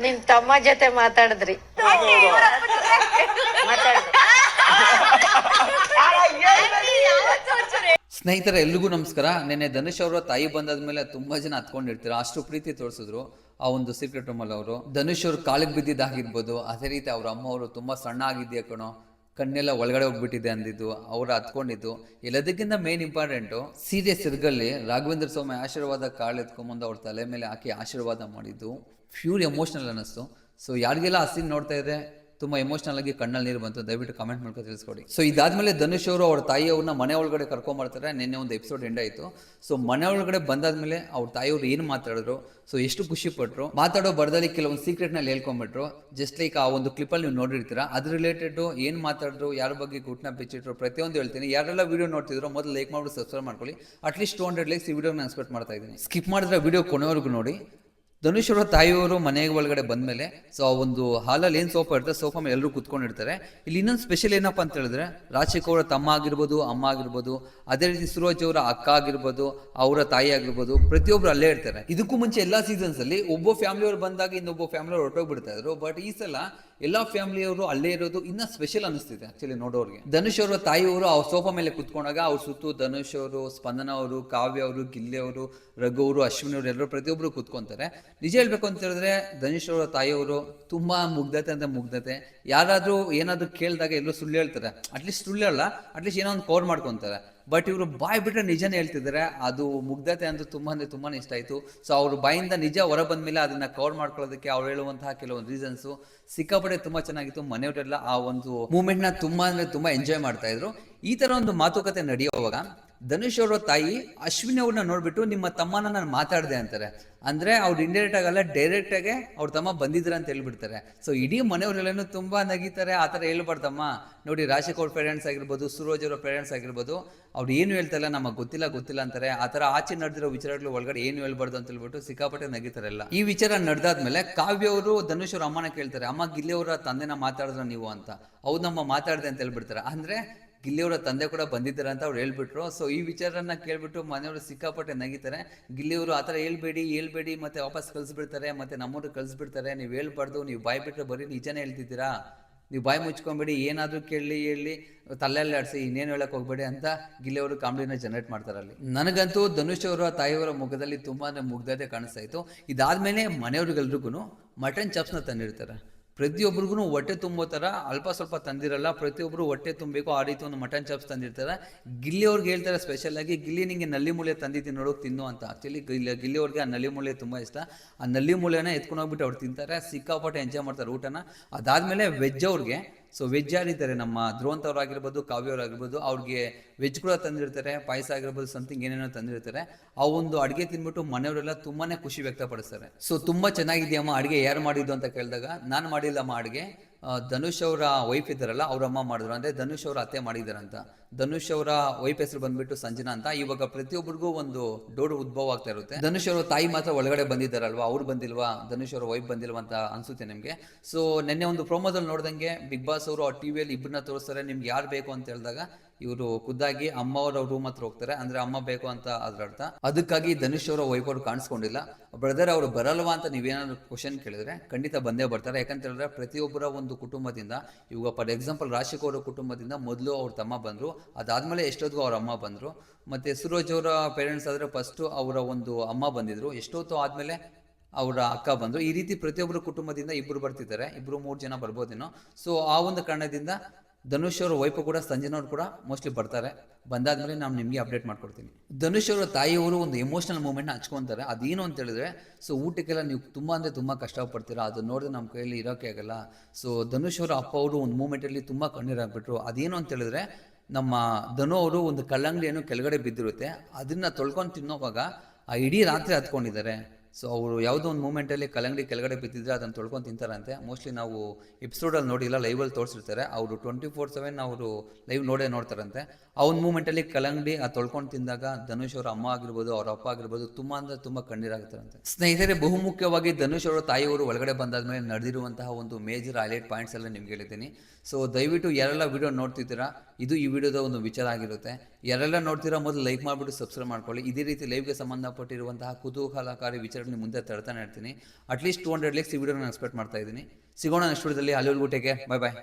ನಿಮ್ ತಮ್ಮ ಜೊತೆ ಮಾತಾಡಿದ್ರಿ. ಸ್ನೇಹಿತರ ಸ್ನೇಹಿತರೆ ಎಲ್ರಿಗೂ ನಮಸ್ಕಾರ. ನಿನ್ನೆ ಧನುಷ್ ಅವರ ತಾಯಿ ಬಂದಾದ ಮೇಲೆ ತುಂಬಾ ಜನ ಹತ್ಕೊಂಡಿರ್ತೀರ. ಅಷ್ಟು ಪ್ರೀತಿ ತೋರಿಸಿದ್ರು ಆ ಒಂದು ಸೀಕ್ರೆಟ್ ರೂಮಲ್ಲಿ ಅವರು. ಧನುಷ್ ಅವ್ರು ಕಾಲಿಗೆ ಬಿದ್ದಿದ್ದಾಗಿರ್ಬೋದು. ಅದೇ ರೀತಿ ಅವ್ರ ಅಮ್ಮ ಅವರು ತುಂಬಾ ಸಣ್ಣ ಆಗಿದ್ಯಾ ಕಣೋ. ಕಣ್ಣೆಲ್ಲ ಒಳಗಡೆ ಹೋಗ್ಬಿಟ್ಟಿದೆ ಅಂದಿದ್ದು, ಅವ್ರು ಹತ್ಕೊಂಡಿದ್ದು. ಎಲ್ಲದಕ್ಕಿಂತ ಮೇನ್ ಇಂಪಾರ್ಟೆಂಟು ಸೀರಿಯಸ್ ಸಿರ್ಗಲ್ಲಿ ರಾಘವೇಂದ್ರ ಸ್ವಾಮಿ ಆಶೀರ್ವಾದ ಕಾಳು ಎತ್ಕೊಂಬಂದು ಅವ್ರ ತಲೆ ಮೇಲೆ ಹಾಕಿ ಆಶೀರ್ವಾದ ಮಾಡಿದ್ದು. ಫ್ಯೂರ್ ಎಮೋಷ್ನಲ್ ಅನ್ನಿಸ್ತು. ಸೊ ಯಾರಿಗೆಲ್ಲ ಆ ನೋಡ್ತಾ ಇದ್ರೆ ತುಂಬಾ ಎಮೋಷನಲ್ ಆಗಿ ಕಣ್ಣಲ್ಲಿ ನೀರು ಬಂತು. ದಯವಿಟ್ಟು ಕಮೆಂಟ್ ಮಾಡ್ಕೊಂಡು ತಿಳಿಸ್ಕೊಡಿ. ಸೊ ಇದಾದ್ಮೇಲೆ ಧನುಷ್ ಅವರು ಅವ್ರ ತಾಯಿಯವ್ರನ್ನ ಮನೆ ಒಳಗಡೆ ಕರ್ಕೊಂಬರ್ತಾರೆ. ನಿನ್ನೆ ಒಂದು ಎಪಿಸೋಡ್ ಎಂಡ್ ಆಯಿತು. ಸೊ ಮನೆ ಒಳಗಡೆ ಬಂದಾದ್ಮೇಲೆ ಅವ್ರ ತಾಯಿಯವ್ರು ಏನು ಮಾತಾಡಿದ್ರು? ಸೊ ಎಷ್ಟು ಖುಷಿ ಪಟ್ರು. ಮಾತಾಡೋ ಬರದಲ್ಲಿ ಕೆಲವೊಂದು ಸೀಕ್ರೆಟ್ನಲ್ಲಿ ಹೇಳ್ಕೊಂಡ್ಬಿಟ್ರು ಜಸ್ಟ್ ಲೈಕ್ ಆ ಒಂದು ಕ್ಲಿಪ್ಪಲ್ಲಿ ನೀವು ನೋಡಿರ್ತೀರಾ, ಅದ್ರ ರಿಲೇಟೆಡ್ ಏನು ಮಾತಾಡಿದ್ರು, ಯಾರ ಬಗ್ಗೆ ಗುಟ್ನ ಬಿಚ್ಚಿಟ್ರು, ಪ್ರತಿಯೊಂದು ಹೇಳ್ತೀನಿ. ಯಾರೆಲ್ಲ ವಿಡಿಯೋ ನೋಡ್ತಿದ್ರು ಮೊದಲು ಲೈಕ್ ಮಾಡ್ಬಿಟ್ಟು ಸಬ್ಸ್ಕ್ರೈಬ್ ಮಾಡ್ಕೊಳ್ಳಿ. At least two hundred likes ಈ ವಿಡಿಯೋ ನಾನು ಎಕ್ಸ್ಪೆಕ್ಟ್ ಮಾಡ್ತಾ ಇದ್ದೀನಿ. ಸ್ಕಿಪ್ ಮಾಡಿದ್ರೆ ವಿಡಿಯೋ ಕೊನೆವರೆಗೂ ನೋಡಿ. ಧನುಷ್ ಅವರ ತಾಯಿಯವರು ಮನೆ ಒಳಗಡೆ ಬಂದ್ಮೇಲೆ ಸೊ ಆ ಒಂದು ಹಾಲಲ್ಲಿ ಏನು ಸೋಫಾ ಇರ್ತದೆ ಸೋಫಾ ಮೇಲೆ ಎಲ್ಲರೂ ಕುತ್ಕೊಂಡಿರ್ತಾರೆ. ಇಲ್ಲಿ ಇನ್ನೊಂದು ಸ್ಪೆಷಲ್ ಏನಪ್ಪ ಅಂತ ಹೇಳಿದ್ರೆ, ರಾಜಶೇಖರ್ ಅವರ ತಮ್ಮ ಆಗಿರ್ಬೋದು, ಅಮ್ಮ ಆಗಿರ್ಬೋದು, ಅದೇ ರೀತಿ ಸುರೋಜ್ ಅವರ ಅಕ್ಕ ಆಗಿರ್ಬೋದು, ಅವರ ತಾಯಿ ಆಗಿರ್ಬೋದು, ಪ್ರತಿಯೊಬ್ರು ಅಲ್ಲೇ ಇರ್ತಾರೆ. ಇದಕ್ಕೂ ಮುಂಚೆ ಎಲ್ಲ ಸೀಸನ್ಸ್ ಅಲ್ಲಿ ಒಬ್ಬ ಫ್ಯಾಮಿಲಿಯವರು ಬಂದಾಗ ಇನ್ನೊಬ್ಬ ಫ್ಯಾಮಿಲಿಯವರು ಹೊರಟೋಗ್ಬಿಡ್ತಾ ಇದ್ರು. ಬಟ್ ಈ ಸಲ ಎಲ್ಲಾ ಫ್ಯಾಮಿಲಿಯವರು ಅಲ್ಲೇ ಇರೋದು ಇನ್ನ ಸ್ಪೆಷಲ್ ಅನಿಸ್ತಿದೆ ಆಕ್ಚುಲಿ ನೋಡೋರಿಗೆ. ಧನುಷ್ ಅವರ ತಾಯಿಯವರು ಅವ್ರ ಸೋಫಾ ಮೇಲೆ ಕುತ್ಕೊಂಡಾಗ ಅವ್ರ ಸುತ್ತು ಧನುಷ್ ಅವರು, ಸ್ಪಂದನ ಅವರು, ಕಾವ್ಯ ಅವರು, ಗಿಲ್ಲಿ ಅವರು, ರಘು ಅವರು, ಅಶ್ವಿನಿ ಅವರು ಎಲ್ಲರೂ ಪ್ರತಿಯೊಬ್ಬರು ಕುತ್ಕೊಂತಾರೆ. ನಿಜ ಹೇಳ್ಬೇಕು ಅಂತ ಹೇಳಿದ್ರೆ ಧನುಷ್ ಅವರ ತಾಯಿಯವರು ತುಂಬಾ ಮುಗ್ಧತೆ ಅಂತ ಮುಗ್ಧತೆ. ಯಾರಾದ್ರೂ ಏನಾದ್ರೂ ಕೇಳಿದಾಗ ಎಲ್ಲರೂ ಸುಳ್ಳು ಹೇಳ್ತಾರೆ. ಅಟ್ಲೀಸ್ಟ್ ಸುಳ್ಳು ಹೇಳಲ್ಲ ಅಟ್ಲೀಸ್ಟ್ ಏನೋ ಒಂದು ಕವರ್ ಮಾಡ್ಕೊಂತಾರೆ. ಬಟ್ ಇವರು ಬಾಯ್ ಬಿಟ್ಟರೆ ನಿಜನೇ ಹೇಳ್ತಿದ್ದಾರೆ ಅದು ಮುಗ್ಧತೆ ಅಂದ್ರೆ ತುಂಬಾ ಅಂದ್ರೆ ತುಂಬಾ ಇಷ್ಟ ಆಯಿತು. ಸೊ ಅವ್ರ ಬಾಯಿಂದ ನಿಜ ಹೊರ ಬಂದ್ಮೇಲೆ ಅದನ್ನ ಕವರ್ ಮಾಡ್ಕೊಳ್ಳೋದಕ್ಕೆ ಅವ್ರು ಹೇಳುವಂತಹ ಕೆಲವೊಂದು ರೀಸನ್ಸು ಸಿಕ್ಕಾಪಟ್ಟೆ ತುಂಬಾ ಚೆನ್ನಾಗಿತ್ತು. ಮನೆಯವರೆಲ್ಲ ಆ ಒಂದು ಮೂಮೆಂಟ್ನ ತುಂಬ ಅಂದ್ರೆ ತುಂಬಾ ಎಂಜಾಯ್ ಮಾಡ್ತಾ ಇದ್ರು. ಈ ತರ ಒಂದು ಮಾತುಕತೆ ನಡೆಯುವಾಗ ಧನುಷ್ ಅವರ ತಾಯಿ ಅಶ್ವಿನಿ ಅವ್ರನ್ನ ನೋಡ್ಬಿಟ್ಟು ನಿಮ್ಮ ತಮ್ಮನ ನಾನು ಮಾತಾಡಿದೆ ಅಂತಾರೆ. ಅಂದ್ರೆ ಅವ್ರು ಇಂಡೈರೆಕ್ಟ್ ಆಗಲ್ಲ ಡೈರೆಕ್ಟ್ ಆಗಿ ಅವ್ರ ತಮ್ಮ ಬಂದಿದ್ರ ಅಂತ ಹೇಳ್ಬಿಡ್ತಾರೆ. ಸೊ ಇಡೀ ಮನೆಯವರೆಲ್ಲೂ ತುಂಬಾ ನಗೀತಾರೆ, ಆ ಥರ ಹೇಳ್ಬಾರ್ದಮ್ಮ. ನೋಡಿ ರಾಶಿಕ್ ಅವ್ರ ಪೇರೆಂಟ್ಸ್ ಆಗಿರ್ಬೋದು, ಸುರೋಜ್ ಅವರ ಪೇರೆಂಟ್ಸ್ ಆಗಿರ್ಬೋದು, ಅವ್ರು ಏನು ಹೇಳ್ತಾರಲ್ಲ ನಮಗೆ ಗೊತ್ತಿಲ್ಲ ಗೊತ್ತಿಲ್ಲ ಅಂತಾರೆ. ಆ ಥರ ಆಚೆ ನಡೆದಿರೋ ವಿಚಾರಗಳು ಒಳಗಡೆ ಏನು ಹೇಳ್ಬಾರ್ದು ಅಂತ ಹೇಳ್ಬಿಟ್ಟು ಸಿಕ್ಕಾಪಟ್ಟೆ ನಗಿತಾರೆಲ್ಲ ಈ ವಿಚಾರ ನಡೆದಾದ್ಮೇಲೆ ಕಾವ್ಯ ಅವರು ಧನುಷ್ ಅವ್ರ ಅಮ್ಮನ ಕೇಳ್ತಾರೆ, ಅಮ್ಮ, ಗಿಲ್ಲಿ ಅವರ ತಂದೆನ ಮಾತಾಡಿದ್ರ ನೀವು? ಅಂತ. ಹೌದಮ್ಮ ಮಾತಾಡಿದೆ ಅಂತ ಹೇಳ್ಬಿಡ್ತಾರೆ. ಅಂದ್ರೆ ಗಿಲ್ಲಿಯವರ ತಂದೆ ಕೂಡ ಬಂದಿದ್ದಾರೆ ಅಂತ ಅವ್ರು ಹೇಳ್ಬಿಟ್ರು. ಸೊ ಈ ವಿಚಾರನ ಕೇಳ್ಬಿಟ್ಟು ಮನೆಯವರು ಸಿಕ್ಕಾಪಟ್ಟೆ ನಗಿತಾರೆ. ಗಿಲ್ಲಿಯವರು ಆ ಥರ ಹೇಳ್ಬೇಡಿ ಹೇಳ್ಬೇಡಿ, ಮತ್ತೆ ವಾಪಸ್ ಕಳಿಸ್ಬಿಡ್ತಾರೆ, ಮತ್ತೆ ನಮ್ಮೂರು ಕಳಿಸ್ಬಿಡ್ತಾರೆ. ನೀವು ಹೇಳ್ಬಾರ್ದು, ನೀವು ಬಾಯ್ ಬಿಟ್ಟರೆ ಬರೀ ನಿಜನೇ ಹೇಳ್ತಿದ್ದೀರಾ? ನೀವು ಬಾಯಿ ಮುಚ್ಕೊಂಬೇಡಿ, ಏನಾದರೂ ಕೇಳಿ, ಹೇಳಿ, ತಲೆಯಲ್ಲಿ ಆಡಿಸಿ, ಇನ್ನೇನು ಹೇಳಕ್ಕೆ ಹೋಗ್ಬೇಡಿ ಅಂತ ಗಿಲ್ಲಿಯವರು ಕಾಮಿಡಿನ ಜನರೇಟ್ ಮಾಡ್ತಾರೆ ಅಲ್ಲಿ. ನನಗಂತೂ ಧನುಷ್ ಅವರ ತಾಯಿಯವರ ಮುಖದಲ್ಲಿ ತುಂಬಾ ಮುಗ್ಧತೆ ಕಾಣಿಸ್ತಾ ಇತ್ತು. ಇದಾದ್ಮೇಲೆ ಮನೆಯವ್ರಿಗೆಲ್ರಿಗೂ ಮಟನ್ ಚಪ್ಸ್ನ ತಂದಿರ್ತಾರೆ. ಪ್ರತಿಯೊಬ್ಬರಿಗೂ ಹೊಟ್ಟೆ ತುಂಬೋ ಥರ ಅಲ್ಪ ಸ್ವಲ್ಪ ತಂದಿರಲ್ಲ ಪ್ರತಿಯೊಬ್ಬರು ಹೊಟ್ಟೆ ತುಂಬಬೇಕು, ಆ ರೀತಿ ಒಂದು ಮಟನ್ ಚಾಪ್ಸ್ ತಂದಿರ್ತಾರೆ. ಗಿಲ್ಲಿ ಅವ್ರಿಗೆ ಹೇಳ್ತಾರೆ ಸ್ಪೆಷಲ್ ಆಗಿ, ಗಿಲ್ಲಿ ನಿಂಗೆ ನಲ್ಲಿ ಮೂಳೆ ತಂದಿದ್ದೀನಿ ನೋಡೋಕೆ ತಿನ್ನು ಅಂತ. ಆ್ಯಕ್ಚುಲಿ ಗಿಲ್ಲಿ ಗಿಲ್ಲಿ ಅವ್ರಿಗೆ ಆ ನಲ್ಲಿ ಮೂಳೆ ತುಂಬ ಇಷ್ಟ. ಆ ನಲ್ಲಿ ಮೂಳೆನ ಎತ್ಕೊಂಡು ಹೋಗ್ಬಿಟ್ಟು ಅವ್ರು ತಿಂತಾರೆ, ಸಿಕ್ಕಾಪಟ್ಟೆ ಎಂಜಾಯ್ ಮಾಡ್ತಾರೆ ಊಟನ. ಅದಾದಮೇಲೆ ವೆಜ್ ಅವ್ರಿಗೆ ಸೊ ವೆಜ್ ಯಾರಿದ್ದಾರೆ ನಮ್ಮ ಧ್ರುವಂತ್ ಅವ್ರಾಗಿರ್ಬೋದು ಅವ್ರಿಗೆ ವೆಜ್ ಕೂಡ ತಂದಿರ್ತಾರೆ, ಪಾಯಸ ಆಗಿರ್ಬೋದು ಸಮಥಿಂಗ್ ಏನೇನೋ ತಂದಿರ್ತಾರೆ. ಆ ಒಂದು ಅಡುಗೆ ತಿಂದ್ಬಿಟ್ಟು ಮನೆಯವರೆಲ್ಲ ತುಂಬಾನೇ ಖುಷಿ ವ್ಯಕ್ತಪಡಿಸ್ತಾರೆ. ಸೊ ತುಂಬಾ ಚೆನ್ನಾಗಿದೆಯಮ್ಮ, ಅಡುಗೆ ಯಾರು ಮಾಡಿದ್ದು ಅಂತ ಕೇಳಿದಾಗ, ನಾನು ಮಾಡಿಲ್ಲಮ್ಮ ಅಡುಗೆ. ಧನುಷ್ ಅವರ ವೈಫ್ ಇದ್ದಾರಲ್ಲ, ಅವ್ರ ಅಮ್ಮ ಮಾಡಿದ್ರು. ಅಂದ್ರೆ ಧನುಷ್ ಅವರ ಅತ್ತೆ ಮಾಡಿದಾರಂತ ಧನುಷ್ ಅವರ ವೈಫ್ ಹೆಸರು ಬಂದ್ಬಿಟ್ಟು ಸಂಜನಾ ಅಂತ. ಇವಾಗ ಪ್ರತಿಯೊಬ್ಬರಿಗೂ ಒಂದು ಡೋಡು ಉದ್ಭವ ಆಗ್ತಾ ಇರುತ್ತೆ. ಧನುಷ್ ಅವರ ತಾಯಿ ಮಾತ್ರ ಒಳಗಡೆ ಬಂದಿದ್ದಾರಲ್ವಾ? ಅವ್ರು ಬಂದಿಲ್ವಾ? ಧನುಷ್ ಅವರ ವೈಫ್ ಬಂದಿಲ್ವಾ ಅಂತ ಅನ್ಸುತ್ತೆ ನಿಮಗೆ. ಸೊ ನಿನ್ನೆ ಒಂದು ಪ್ರೋಮೋದಲ್ಲಿ ನೋಡ್ದಂಗೆ ಬಿಗ್ ಬಾಸ್ ಅವರು ಆ ಟಿವಿಯಲ್ಲಿ ಇಬ್ಬರನ್ನ ತೋರಿಸ್ತಾರೆ. ನಿಮ್ಗೆ ಯಾರು ಬೇಕು ಅಂತ ಹೇಳಿದಾಗ ಇವರು ಖುದ್ದಾಗಿ ಅಮ್ಮ ಅವರ ರೂಮ್ ಹತ್ರ ಹೋಗ್ತಾರೆ. ಅಂದ್ರೆ ಅಮ್ಮ ಬೇಕು ಅಂತ ಅದ್ರ ಅರ್ಥ. ಅದಕ್ಕಾಗಿ ಧನುಷ್ ಅವರ ವೈಫ್ ಕಾಣಿಸ್ಕೊಂಡಿಲ್ಲ. ಬ್ರದರ್ ಅವರು ಬರಲ್ವಾ ಅಂತ ನೀವೇನಾದ್ರು ಕ್ವಶನ್ ಕೇಳಿದ್ರೆ ಖಂಡಿತ ಬಂದೇ ಬರ್ತಾರೆ. ಯಾಕಂತ ಹೇಳಿದ್ರೆ ಪ್ರತಿಯೊಬ್ಬರ ಒಂದು ಕುಟುಂಬದಿಂದ ಇವಾಗ ಫಾರ್ ಎಕ್ಸಾಂಪಲ್ ರಾಶಿಕ್ ಅವರ ಕುಟುಂಬದಿಂದ ಮೊದಲು ಅವ್ರ ತಮ್ಮ ಬಂದರು. ಅದಾದ್ಮೇಲೆ ಎಷ್ಟೊತ್ತಿಗೂ ಅವ್ರ ಅಮ್ಮ ಬಂದರು. ಮತ್ತೆ ಸುರೋಜ್ ಅವರ ಪೇರೆಂಟ್ಸ್ ಆದರೆ ಫಸ್ಟು ಅವರ ಒಂದು ಅಮ್ಮ ಬಂದಿದ್ರು. ಎಷ್ಟೊತ್ತು ಆದಮೇಲೆ ಅವರ ಅಕ್ಕ ಬಂದರು. ಈ ರೀತಿ ಪ್ರತಿಯೊಬ್ಬರು ಕುಟುಂಬದಿಂದ ಇಬ್ಬರು ಬರ್ತಿದ್ದಾರೆ. ಇಬ್ಬರು ಮೂರು ಜನ ಬರ್ಬೋದೇನೋ. ಸೊ ಆ ಒಂದು ಕಾರಣದಿಂದ ಧನುಷ್ ಅವರ ವೈಫ್ ಕೂಡ ಸಂಜನವ್ರು ಕೂಡ ಮೋಸ್ಟ್ಲಿ ಬರ್ತಾರೆ. ಬಂದಾದ್ಮೇಲೆ ನಾನು ನಿಮಗೆ ಅಪ್ಡೇಟ್ ಮಾಡ್ಕೊಡ್ತೀನಿ. ಧನುಷ್ ಅವರ ತಾಯಿಯವರು ಒಂದು ಎಮೋಷನಲ್ ಮೂಮೆಂಟ್ನ ಹಚ್ಕೊತಾರೆ. ಅದೇನು ಅಂತ ಹೇಳಿದ್ರೆ ಸೊ ಊಟಕ್ಕೆಲ್ಲ ನೀವು ತುಂಬ ಅಂದರೆ ತುಂಬ ಕಷ್ಟಪಡ್ತೀರಾ? ಅದು ನೋಡಿದ್ರೆ ನಮ್ಮ ಕೈಯಲ್ಲಿ ಇರೋಕ್ಕೆ ಆಗಲ್ಲ. ಸೊ ಧನುಷ್ ಅವರ ಅಪ್ಪ ಅವರು ಒಂದು ಮೂಮೆಂಟಲ್ಲಿ ತುಂಬ ಕಣ್ಣೀರಾಗ್ಬಿಟ್ರು. ಅದೇನು ಅಂತ ಹೇಳಿದ್ರೆ, ನಮ್ಮ ಧನು ಅವರು ಒಂದು ಕಲ್ಲಂಗಡಿಯನ್ನು ಕೆಳಗಡೆ ಬಿದ್ದಿರುತ್ತೆ. ಅದನ್ನು ತೊಳ್ಕೊಂಡು ತಿನ್ನೋವಾಗ ಆ ಇಡೀ ರಾತ್ರಿ ಹತ್ಕೊಂಡಿದ್ದಾರೆ. ಸೊ ಅವರು ಯಾವುದೋ ಒಂದು ಮೂಮೆಂಟಲ್ಲಿ ಕಲಂಗಡಿ ಕೆಳಗಡೆ ಬಿದ್ದಿದ್ರೆ ಅದನ್ನು ತೊಳ್ಕೊಂಡು ತಿಂತಾರಂತೆ. ಮೋಸ್ಟ್ಲಿ ನಾವು ಎಪಿಸೋಡಲ್ಲಿ ನೋಡಿಲ್ಲ ಲೈವಲ್ಲಿ ತೋರಿಸಿರ್ತಾರೆ. ಅವರು ಟ್ವೆಂಟಿ ಫೋರ್ ಸೆವೆನ್ ಅವರು ಲೈವ್ ನೋಡೇ ನೋಡ್ತಾರಂತೆ. ಆ ಒಂದು ಮೂಮೆಂಟಲ್ಲಿ ಕಲಂಗಡಿ ಆ ತೊಳ್ಕೊಂಡು ತಿಂದಾಗ ಧನುಷ್ ಅವರ ಅಮ್ಮ ಆಗಿರ್ಬೋದು, ಅವ್ರ ಅಪ್ಪ ಆಗಿರ್ಬೋದು, ತುಂಬ ಅಂದರೆ ತುಂಬ ಕಣ್ಣೀರಾಗುತ್ತಾರಂತೆ. ಸ್ನೇಹಿತರೆ, ಬಹುಮುಖ್ಯವಾಗಿ ಧನುಷ್ ಅವರ ತಾಯಿಯವರು ಒಳಗಡೆ ಬಂದಾದ್ಮೇಲೆ ನಡೆದಿರುವಂತಹ ಒಂದು ಮೇಜರ್ ಹೈಲೈಟ್ ಪಾಯಿಂಟ್ಸ್ ಎಲ್ಲ ನಿಮ್ಗೆ ಹೇಳಿದ್ದೀನಿ. ಸೊ ದಯವಿಟ್ಟು ಯಾರೆಲ್ಲ ವಿಡಿಯೋ ನೋಡ್ತಿದ್ದೀರಾ, ಇದು ಈ ವಿಡಿಯೋದ ಒಂದು ವಿಚಾರ ಆಗಿರುತ್ತೆ. ಯಾರೆಲ್ಲ ನೋಡ್ತೀರಾ, ಮೊದಲು ಲೈಕ್ ಮಾಡಿಬಿಟ್ಟು ಸಬ್ಸ್ಕ್ರೈಬ್ ಮಾಡ್ಕೊಳ್ಳಿ. ಇದೇ ರೀತಿ ಲೈವ್ಗೆ ಸಂಬಂಧಪಟ್ಟಿರುವಂತಹ ಕುತೂಹಲಕಾರಿ ವಿಚಾರಗಳು ಮುಂದೆ ತರ್ತಾನೆ ಇರ್ತೀನಿ. At least two hundred likes ಈ ವಿಡಿಯೋ ನಾನು ಎಕ್ಸ್ಪೆಕ್ಟ್ ಮಾಡ್ತಾ ಇದ್ದೀನಿ. ಸಿಗೋಣ ನೆಕ್ಸ್ಟ್ ವಿಡಿಯೋದಲ್ಲಿ ಅಲ್ಲಿ ಊಟಕ್ಕೆ ಬಾಯ್ ಬಾಯ್